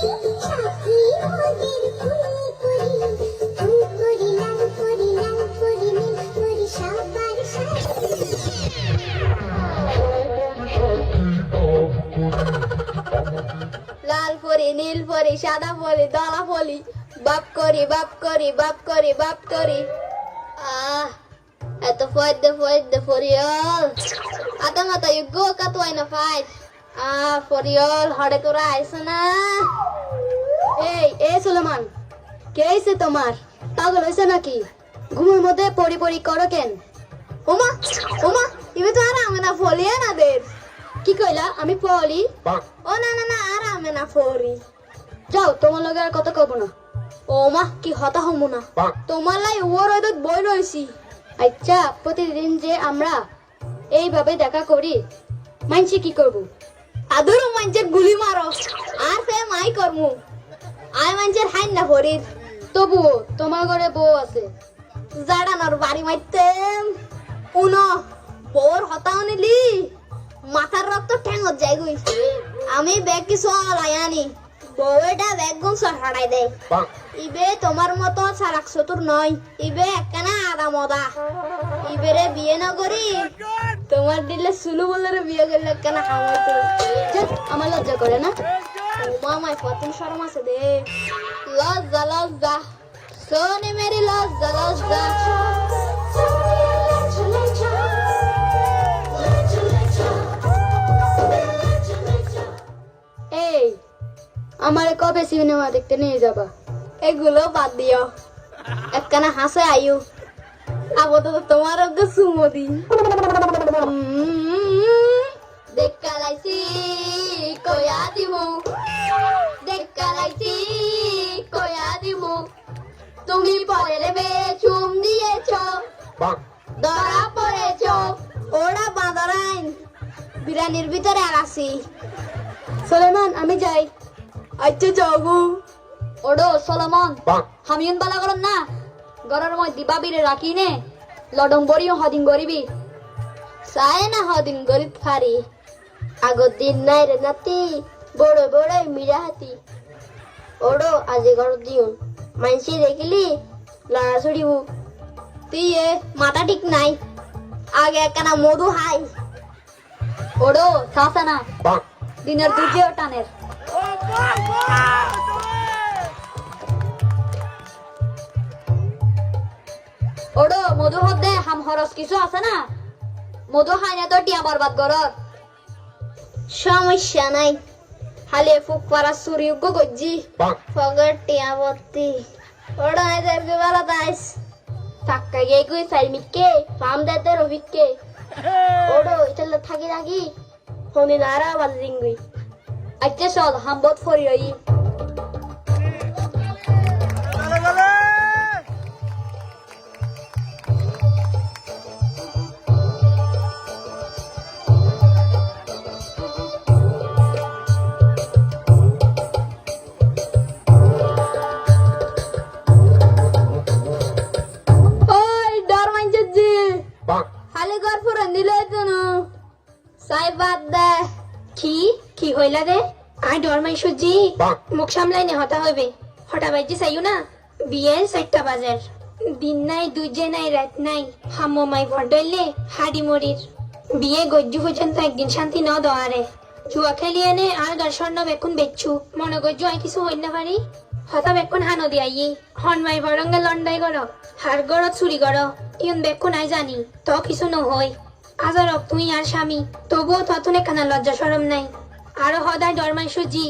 লাল পরি, নীল পরি, সাদা পরি, দলা পরি। বাপ করি বাপ করি বাপ করি বাপ করি। আহ, এত ফয়দে ফয়দে ফরিয়ল আতা মাতা ইগো কাতুয়াই না ফাইট ফরিয়ল হড়ে তোরা আইস না। এই এ সুলেমান কে তোমার? পাগল নাকি? ঘুমের মধ্যে পড়ি পড়ি করো কেন? আমি না ফলিয়া না দের কি আমি পলি ও না না না আর আমি না ফরি যাও, তোমার লগে আর কথা কব না। ও মা কি হতা হমু না। তোমার লাই ওর ওদের বই রইছি। আচ্ছা প্রতিদিন যে আমরা এইভাবে দেখা করি মানছি কি করব? আদুরু মানছের গুলি মারো। আর সে মাই করমু। আই মানছের হাইন না ফরির তবুও তোমার ঘরে বউ আছে। জাডানোর বাড়ি মারতেম উনো বউর হতাও নিলি। মাথার রক্ত ঠ্যাঙত যাই গই আমি ব্যাগ কিছু লায়ানি বউটা ব্যাগ গুম সরাই দেয় ইবে তোমার মতো সারাক চতুর নয়। ইবে একখানা আদা মদা। ইবেরে বিয়ে না করি। তোমার দিলে সুলু বলে বিয়ে করলে একখানা খাওয়াইতো আমার লজ্জা করে না ওমা মাই ফতুন শরম আছে দে লজ্জা লজ্জা সোনে মেরি লজ্জা লজ্জা এই আমারে কবে সিনেমা দেখতে নিয়ে যাবা এগুলো বাদ দিও একখানা হাসে আয়ু আপাতত তোমার সুমো দিন দেখা লাইছি কয়া দিমু। দেখা লাইছি কয়া দিমু। তুমি পরে রে চুম দিয়েছ। ধরা পড়েছ। ওরা বাঁদরাইন বিরানির ভিতরে আর আসি। সলেমান আমি যাই। আচ্ছা যাব ওডো সলমন। হামিয়ন বালা করন না। গরর মই দিবাবিরে রাখি নে লডং বড়িও হদিন গরিবি। সায় না হদিন গরিব ফারি আগর দিন নাই রে নাতি বড় বড় মিরা হাতি। ওডো, আজি ঘর দিও। মানসি দেখিলি? লড়া ছড়িব তুই এ, মাথা ঠিক নাই। আগে একখানা মধু হাই ওডো সাসা না। দিনের দুজে টানের ওডো, মধু হদ্দে হাম হরস কিছু আছে না? মধু খাই না তো টিয়া বরবাদ করর সমস্যা নাই। হালে ফুক পারা সুরি উগ্গ গজ্জি ফগর টিয়া বর্তি ওডো এদের কে বেলা তাইস? টাক্কা গিয়ে কই সাইমিককে ফাম দেতে রবিককে ওডো ইতালে থাকি থাকি। হনি নারা বালিঙ্গুই আচ্ছা চল হাম বত ফরি হই। কি হইলা রে? আই ডর মাই সুজি মুখ সামলাই নে হতা হইবে। হটা বাইজি চাইও না? বিয়ের চারটা বাজার। দিন নাই দুজে নাই রাত নাই। হামো মাই ভডলে হাড়ি মরির। বিয়ে গজ্জু পর্যন্ত একদিন শান্তি ন দোয়ারে। জুয়া খেলি এনে আর গার স্বর্ণ বেকুন বেচছু। মনে গজ্জু আই কিছু হইন না পারি হতা বেকুন হানো দিয়াই হন মাই বরঙ্গে লন্ডাই গর হার গর চুরি গর ইউন বেকুন আই জানি। তো কিছু নহই। আজারক তুই আর স্বামী তবুও ততনে কানা লজ্জা সরম নাই। আরও হদায় ডরমাই সুজি